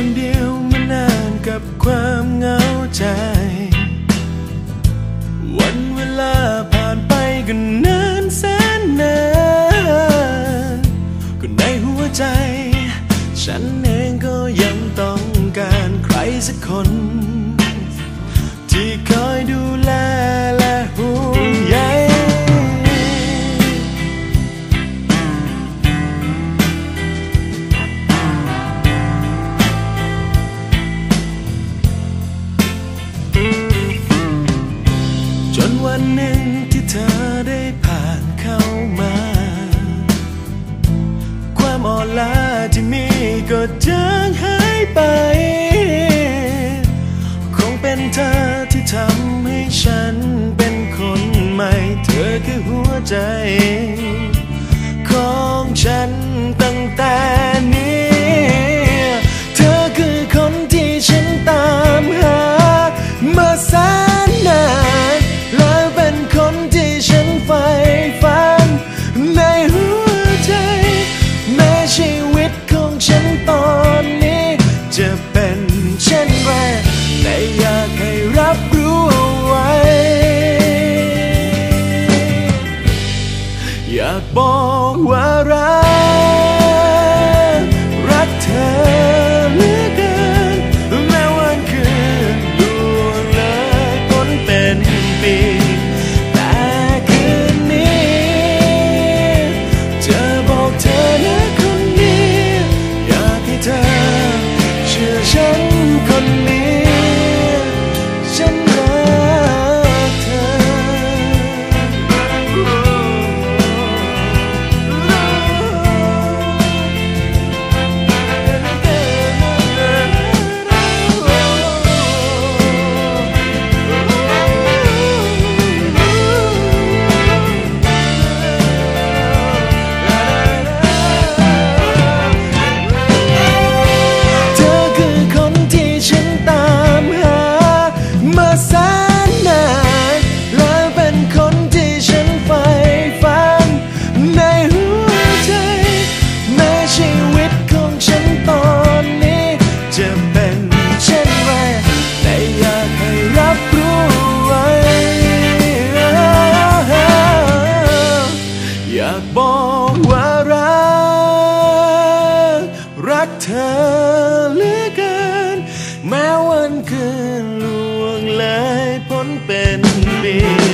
คนเดียวมานานกับความเหงาใจ วันเวลาผ่านไปกันนานแสนนานก็ในหัวใจ ฉันเองก็ยังต้องการใครสักคน ธอได้ผ่านเข้ามา ความอ่อนล้าที่มีก็จะ viver. Been me.